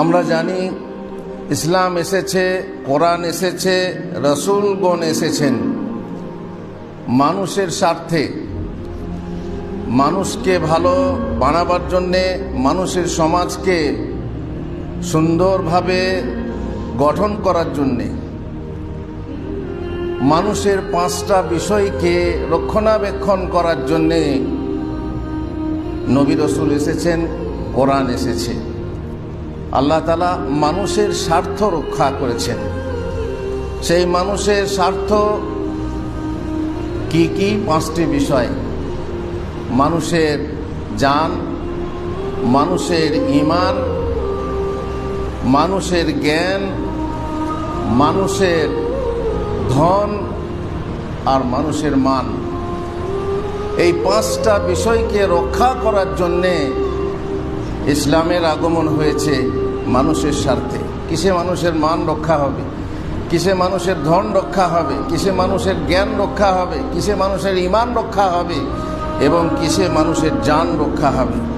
আমরা জানি ইসলাম এসেছে, কোরআন এসেছে, রসুলগণ এসেছেন। মানুষের স্বার্থে, মানুষকে ভালো বানাবার জন্যে মানুষের সমাজকে সুন্দরভাবে গঠন করার জন্যে মানুষের পাঁচটা বিষয়কে রক্ষণাবেক্ষণ করার জন্যে নবী রসুল এসেছেন, কোরআন এসেছে। আল্লাহ তালা মানুষের স্বার্থ রক্ষা করেছেন। সেই মানুষের স্বার্থ কি কি? পাঁচটি বিষয়। মানুষের জান, মানুষের ইমান মানুষের জ্ঞান, মানুষের ধন আর মানুষের মান। এই পাঁচটা বিষয়কে রক্ষা করার জন্যে ইসলামের আগমন হয়েছে মানুষের স্বার্থে। কিসে মানুষের মান রক্ষা হবে? কিসে মানুষের ধন রক্ষা হবে? কিসে মানুষের জ্ঞান রক্ষা হবে? কিসে মানুষের ইমান রক্ষা হবে? এবং কিসে মানুষের যান রক্ষা হবে?